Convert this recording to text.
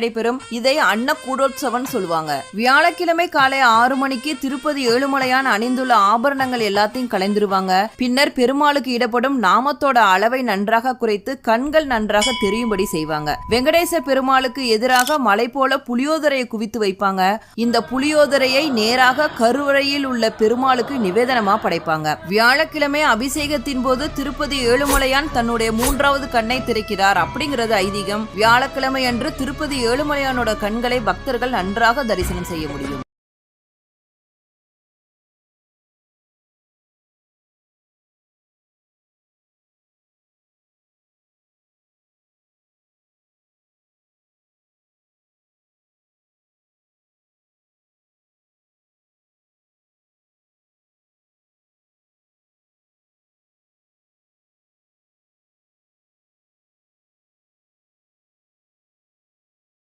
நடைபெறும். இதை அன்னக்கூடோத்சவம் சொல்லுவாங்க. வியாழக்கிழமை காலை ஆறு மணிக்கு திருப்பதி ஏழுமலையான் அணிந்துள்ள ஆபரணங்கள் எல்லாத்தையும் கலைந்துருவாங்க. பின்னர் பெருமாளுக்கு இடப்படும் நாமத்தோட அளவை நன்றாக குறைத்து கண்கள் நன்றாக தெரியும்படி செய்வாங்க. வெங்கடேச பெருமாளுக்கு எதிராக மலை போல புளியோதரையை குவித்து வைப்பாங்க. இந்த புளியோதரையை நேராக கருவறையில் உள்ள பெருமாளுக்கு நிவேதனமா படைப்பாங்க. வியாழக்கிழமை அபிஷேகத்தின் போது திருப்பதி ஏழுமலையான் தன்னுடைய மூன்றாவது கண்ணை திறக்கிறார். அப்படிங்கிறது ஐதீகம். வியாழக்கிழமை அன்று திருப்பதி ஏழுமலையானோட கண்களை பக்தர்கள் நன்றாக தரிசனம் செய்ய முடியும்.